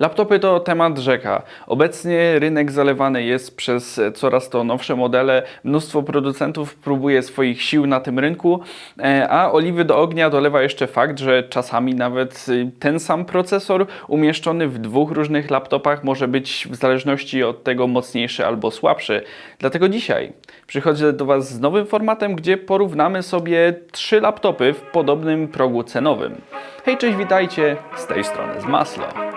Laptopy to temat rzeka. Obecnie rynek zalewany jest przez coraz to nowsze modele. Mnóstwo producentów próbuje swoich sił na tym rynku, e, a oliwy do ognia dolewa jeszcze fakt, że czasami nawet y, ten sam procesor umieszczony w dwóch różnych laptopach może być w zależności od tego mocniejszy albo słabszy. Dlatego dzisiaj przychodzę do Was z nowym formatem, gdzie porównamy sobie trzy laptopy w podobnym progu cenowym. Hej, cześć, witajcie, z tej strony z Maslo.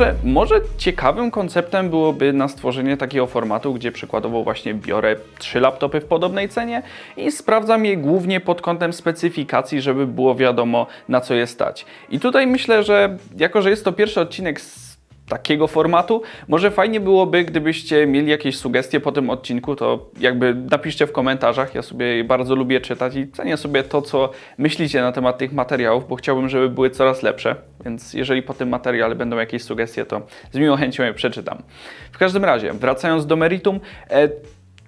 Że może ciekawym konceptem byłoby na stworzenie takiego formatu, gdzie przykładowo właśnie biorę trzy laptopy w podobnej cenie i sprawdzam je głównie pod kątem specyfikacji, żeby było wiadomo na co je stać. I tutaj myślę, że jako, że jest to pierwszy odcinek z takiego formatu. Może fajnie byłoby, gdybyście mieli jakieś sugestie po tym odcinku, to jakby napiszcie w komentarzach. Ja sobie bardzo lubię czytać i cenię sobie to, co myślicie na temat tych materiałów, bo chciałbym, żeby były coraz lepsze. Więc jeżeli po tym materiale będą jakieś sugestie, to z miłą chęcią je przeczytam. W każdym razie, wracając do meritum, e,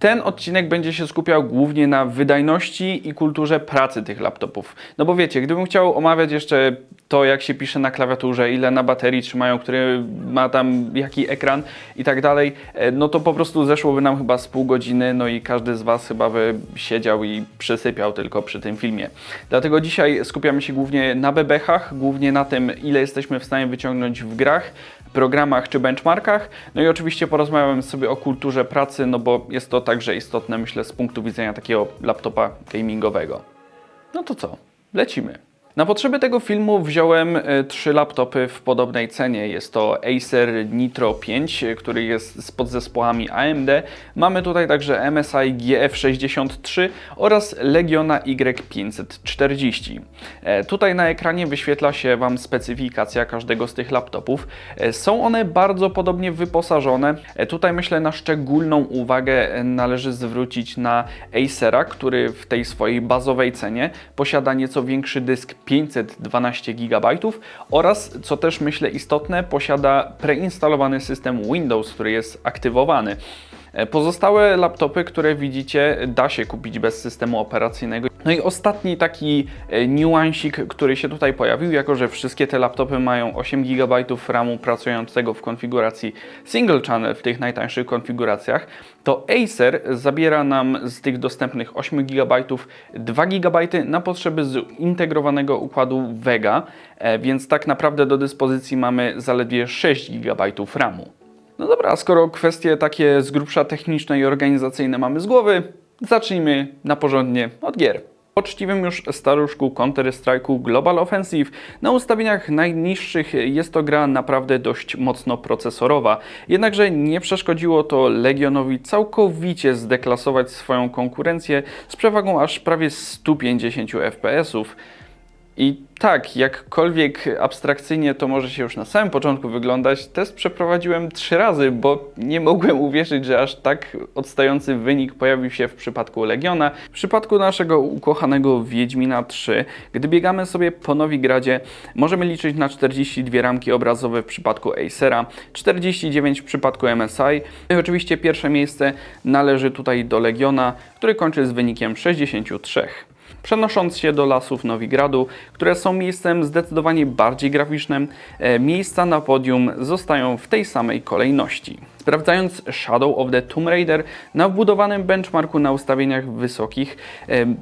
ten odcinek będzie się skupiał głównie na wydajności i kulturze pracy tych laptopów. No bo wiecie, gdybym chciał omawiać jeszcze to, jak się pisze na klawiaturze, ile na baterii trzymają, który ma tam jaki ekran i tak dalej, e, no to po prostu zeszłoby nam chyba z pół godziny, no i każdy z Was chyba by siedział i przysypiał tylko przy tym filmie. Dlatego dzisiaj skupiamy się głównie na bebechach, głównie na tym, ile jesteśmy w stanie wyciągnąć w grach, programach czy benchmarkach. No i oczywiście porozmawiamy sobie o kulturze pracy, no bo jest to także istotne, myślę, z punktu widzenia takiego laptopa gamingowego. No to co? Lecimy. Na potrzeby tego filmu wziąłem e, trzy laptopy w podobnej cenie. Jest to Acer Nitro 5, e, który jest z podzespołami AMD. Mamy tutaj także MSI GF63 oraz Legiona Y540. E, Tutaj na ekranie wyświetla się Wam specyfikacja każdego z tych laptopów. Są one bardzo podobnie wyposażone. Tutaj myślę na szczególną uwagę należy zwrócić na Acera, który w tej swojej bazowej cenie posiada nieco większy dysk 512 GB oraz, co też myślę istotne, posiada preinstalowany system Windows, który jest aktywowany. E, Pozostałe laptopy, które widzicie, da się kupić bez systemu operacyjnego. No i ostatni taki e, niuansik, który się tutaj pojawił, jako że wszystkie te laptopy mają 8 GB RAMu pracującego w konfiguracji single channel w tych najtańszych konfiguracjach, to Acer zabiera nam z tych dostępnych 8 GB 2 GB na potrzeby zintegrowanego układu Vega, e, więc tak naprawdę do dyspozycji mamy zaledwie 6 GB RAMu. No dobra, skoro kwestie takie z grubsza techniczne i organizacyjne mamy z głowy, zacznijmy na porządnie od gier. Poczciwym już staruszku Counter-Strike'u Global Offensive na ustawieniach najniższych jest to gra naprawdę dość mocno procesorowa. Jednakże nie przeszkodziło to Legionowi całkowicie zdeklasować swoją konkurencję z przewagą aż prawie 150 FPS-ów. I tak, jakkolwiek abstrakcyjnie to może się już na samym początku wyglądać, test przeprowadziłem trzy razy, bo nie mogłem uwierzyć, że aż tak odstający wynik pojawił się w przypadku Legiona. W przypadku naszego ukochanego Wiedźmina 3, gdy biegamy sobie po Nowigradzie, możemy liczyć na 42 ramki obrazowe w przypadku Acera, 49 w przypadku MSI. No i oczywiście pierwsze miejsce należy tutaj do Legiona, który kończy z wynikiem 63 przenosząc się do lasów Nowigradu, które są miejscem zdecydowanie bardziej graficznym, e, miejsca na podium zostają w tej samej kolejności. Sprawdzając Shadow of the Tomb Raider na wbudowanym benchmarku na ustawieniach wysokich,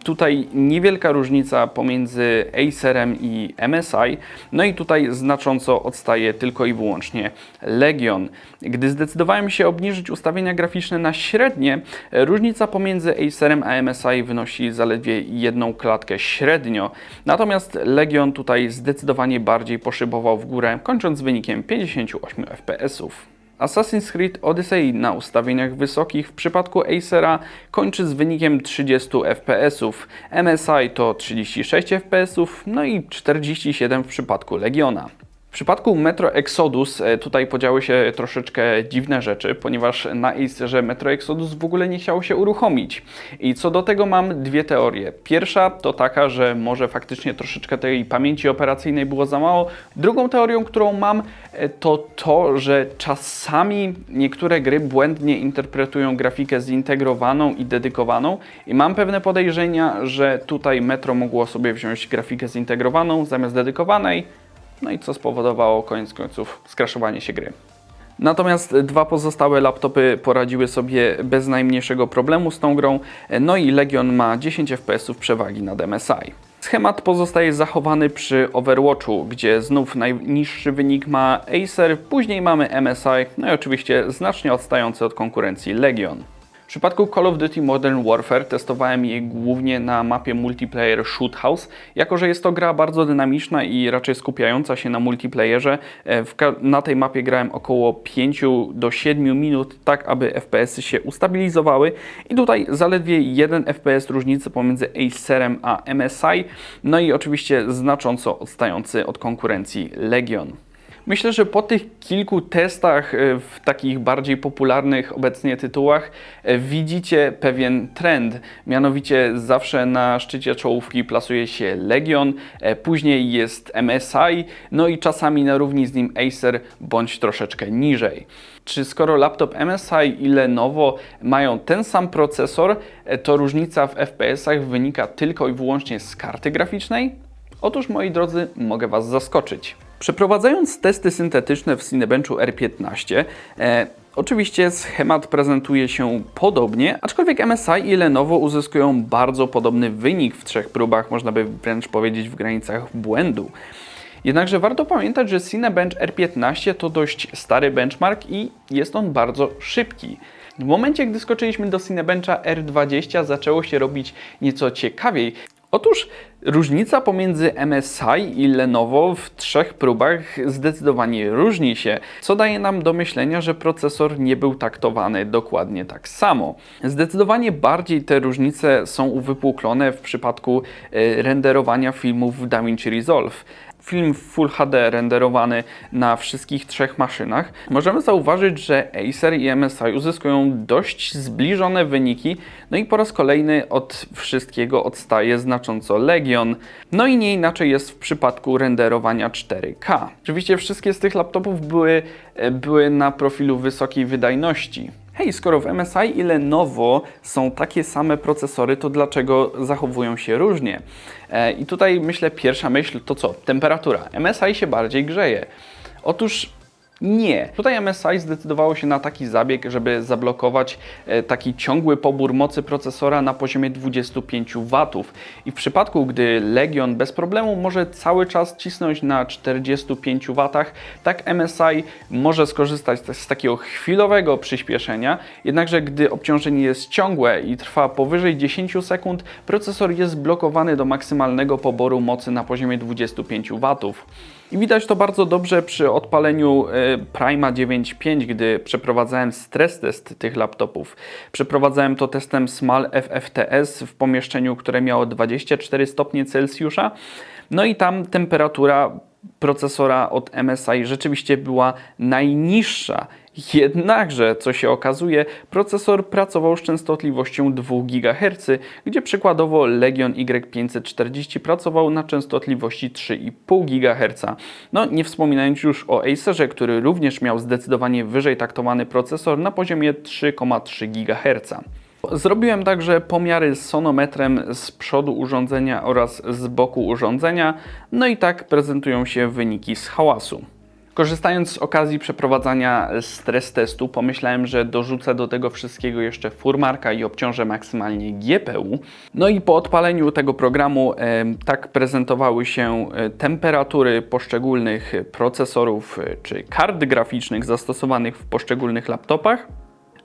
tutaj niewielka różnica pomiędzy Acerem i MSI, no i tutaj znacząco odstaje tylko i wyłącznie Legion. Gdy zdecydowałem się obniżyć ustawienia graficzne na średnie, różnica pomiędzy Acerem a MSI wynosi zaledwie jedną klatkę średnio, natomiast Legion tutaj zdecydowanie bardziej poszybował w górę, kończąc wynikiem 58 FPS-ów. Assassin's Creed Odyssey na ustawieniach wysokich w przypadku Acera kończy z wynikiem 30 FPS-ów, MSI to 36 FPS-ów, no i 47 w przypadku Legiona. W przypadku Metro Exodus e, tutaj podziały się troszeczkę dziwne rzeczy, ponieważ na Acerze Metro Exodus w ogóle nie chciało się uruchomić. I co do tego mam dwie teorie. Pierwsza to taka, że może faktycznie troszeczkę tej pamięci operacyjnej było za mało. Drugą teorią, którą mam, e, to to, że czasami niektóre gry błędnie interpretują grafikę zintegrowaną i dedykowaną i mam pewne podejrzenia, że tutaj Metro mogło sobie wziąć grafikę zintegrowaną zamiast dedykowanej, no i co spowodowało koniec końców skraszowanie się gry. Natomiast dwa pozostałe laptopy poradziły sobie bez najmniejszego problemu z tą grą, no i Legion ma 10 FPS przewagi nad MSI. Schemat pozostaje zachowany przy Overwatchu, gdzie znów najniższy wynik ma Acer, później mamy MSI, no i oczywiście znacznie odstający od konkurencji Legion. W przypadku Call of Duty Modern Warfare testowałem je głównie na mapie multiplayer Shoot House, jako że jest to gra bardzo dynamiczna i raczej skupiająca się na multiplayerze. e, na tej mapie grałem około 5 do 7 minut, tak aby FPS-y się ustabilizowały i tutaj zaledwie 1 FPS różnicy pomiędzy Acerem a MSI, no i oczywiście znacząco odstający od konkurencji Legion. Myślę, że po tych kilku testach e, w takich bardziej popularnych obecnie tytułach e, widzicie pewien trend. Mianowicie zawsze na szczycie czołówki plasuje się Legion, e, później jest MSI, no i czasami na równi z nim Acer bądź troszeczkę niżej. Czy skoro laptop MSI i Lenovo mają ten sam procesor, to różnica w FPS-ach wynika tylko i wyłącznie z karty graficznej? Otóż, moi drodzy, mogę Was zaskoczyć. Przeprowadzając testy syntetyczne w Cinebenchu R15, e, oczywiście schemat prezentuje się podobnie, aczkolwiek MSI i Lenovo uzyskują bardzo podobny wynik w trzech próbach, można by wręcz powiedzieć w granicach błędu. Jednakże warto pamiętać, że Cinebench R15 to dość stary benchmark i jest on bardzo szybki. W momencie, gdy skoczyliśmy do Cinebencha R20 zaczęło się robić nieco ciekawiej. Otóż różnica pomiędzy MSI i Lenovo w trzech próbach zdecydowanie różni się, co daje nam do myślenia, że procesor nie był taktowany dokładnie tak samo. Zdecydowanie bardziej te różnice są uwypuklone w przypadku e, renderowania filmów w DaVinci Resolve film w Full HD renderowany na wszystkich trzech maszynach, możemy zauważyć, że Acer i MSI uzyskują dość zbliżone wyniki, no i po raz kolejny od wszystkiego odstaje znacząco Legion. No i nie inaczej jest w przypadku renderowania 4K. Oczywiście wszystkie z tych laptopów były, e, były na profilu wysokiej wydajności. Hej, skoro w MSI i Lenovo są takie same procesory, to dlaczego zachowują się różnie? E, I tutaj myślę, pierwsza myśl to co? Temperatura. MSI się bardziej grzeje. Otóż nie. Tutaj MSI zdecydowało się na taki zabieg, żeby zablokować e, taki ciągły pobór mocy procesora na poziomie 25 W. I w przypadku, gdy Legion bez problemu może cały czas cisnąć na 45 W, tak MSI może skorzystać z takiego chwilowego przyspieszenia, jednakże gdy obciążenie jest ciągłe i trwa powyżej 10 sekund, procesor jest blokowany do maksymalnego poboru mocy na poziomie 25 W. I widać to bardzo dobrze przy odpaleniu e, Prima 9.5, gdy przeprowadzałem stres test tych laptopów. Przeprowadzałem to testem SMAL FFTS w pomieszczeniu, które miało 24 stopnie Celsjusza. No i tam temperatura procesora od MSI rzeczywiście była najniższa. Jednakże, co się okazuje, procesor pracował z częstotliwością 2 GHz, gdzie przykładowo Legion Y540 pracował na częstotliwości 3,5 GHz. No, nie wspominając już o Acerze, który również miał zdecydowanie wyżej taktowany procesor na poziomie 3,3 GHz. Zrobiłem także pomiary z sonometrem z przodu urządzenia oraz z boku urządzenia, no i tak prezentują się wyniki z hałasu. Korzystając z okazji przeprowadzania stres testu, pomyślałem, że dorzucę do tego wszystkiego jeszcze furmarka i obciążę maksymalnie GPU. No i po odpaleniu tego programu e, tak prezentowały się e, temperatury poszczególnych procesorów e, czy kart graficznych zastosowanych w poszczególnych laptopach.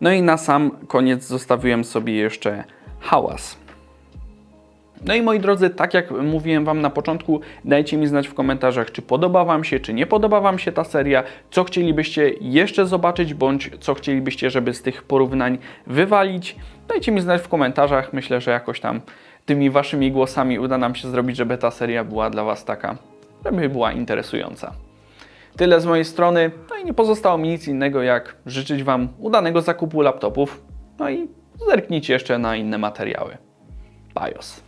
No i na sam koniec zostawiłem sobie jeszcze hałas. No i moi drodzy, tak jak mówiłem Wam na początku, dajcie mi znać w komentarzach, czy podoba Wam się, czy nie podoba Wam się ta seria, co chcielibyście jeszcze zobaczyć, bądź co chcielibyście, żeby z tych porównań wywalić. Dajcie mi znać w komentarzach, myślę, że jakoś tam tymi Waszymi głosami uda nam się zrobić, żeby ta seria była dla Was taka, żeby była interesująca. Tyle z mojej strony, no i nie pozostało mi nic innego jak życzyć Wam udanego zakupu laptopów, no i zerknijcie jeszcze na inne materiały. BIOS.